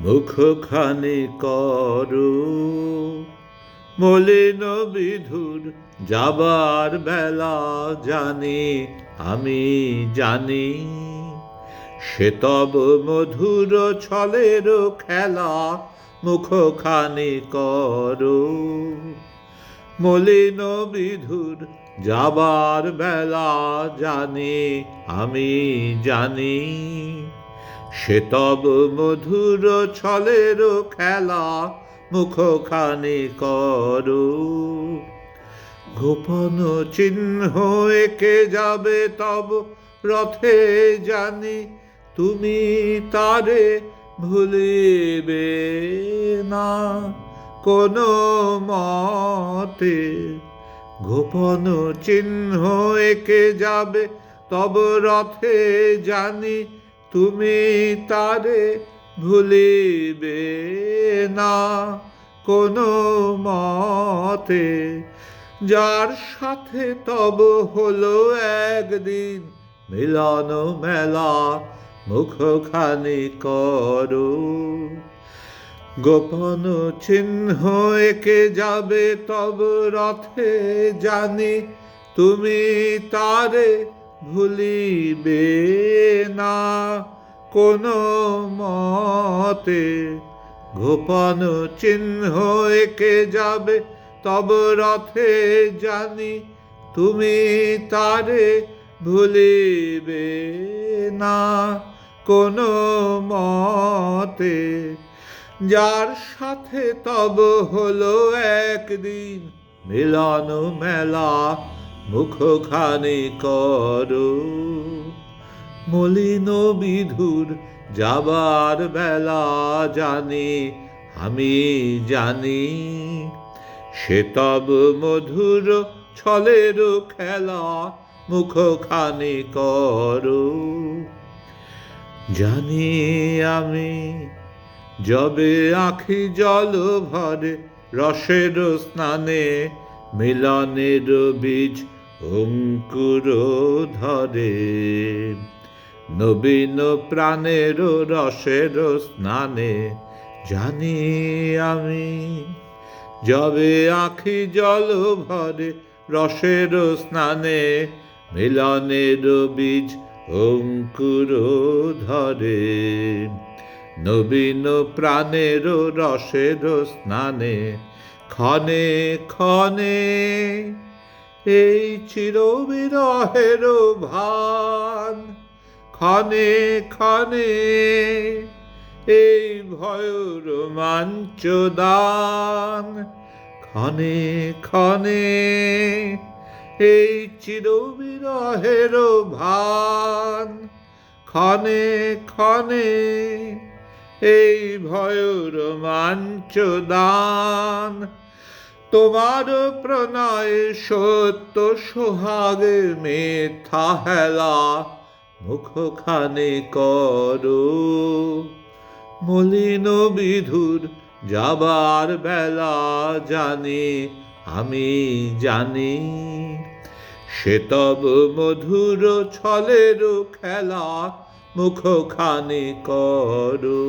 মুখখানি করো। মলিন বিধুর যাবার বেলা জানি, আমি জানি। সে তব মধুর ছলের খেলা, মুখখানি করো। মলিন বিধুর যাবার বেলা জানি, আমি জানি। সে তব মধুর ছলের খেলা মুখখানি করো। গোপন চিহ্ন একে যাবে তব রথে জানি, তুমি তারে ভুলিবে না। কোনো মতে গোপন চিহ্ন একে যাবে তব রথে জানি তুমি তারে ভুলিবে না কোনো মতে। যার সাথে তব হলো একদিন মিলন মেলা মুখখানি করো। গোপন চিহ্ন একে যাবে তব রথে জানি তুমি তারে ভুলিবে না। কোনো মতে গোপন চিহ্ন একে যাবে, তব রথে জানি তুমি তারে ভুলিবে না। কোনো মতে যার সাথে তব হলো একদিন মিলন মেলা মুখখানি করো। মলিন বিধুর যাবার বেলা জানি, আমি জানি, সে তব মধুর ছলের খেলা মুখখানি কর। জানি আমি যবে আখি জল ভরে রসের স্নানে মিলনের বীজ অঙ্কুর ধরে। নবীন প্রাণের রসের স্নানে জানি আমি, যবে আখি জল ভরে রসের স্নানে মিলনের বীজ অঙ্কুর ধরে। নবীন প্রাণের রসের স্নানে ক্ষণে ক্ষণে এই চিরবিরহের ভান। ক্ষণে ক্ষণে এই ভয় রোমাঞ্চ দান ক্ষণে ক্ষণে এই চিরবিরহের ভান। ক্ষণে ক্ষণে এই ভয় রোমাঞ্চ দান তোমার প্রণয় সত্য সোহাগে মেথা হেলা, মুখখানে কর। মলিন বিধুর যাবার বেলা জানি, আমি জানি। সে তব মধুর ছলের খেলা মুখখানি করো।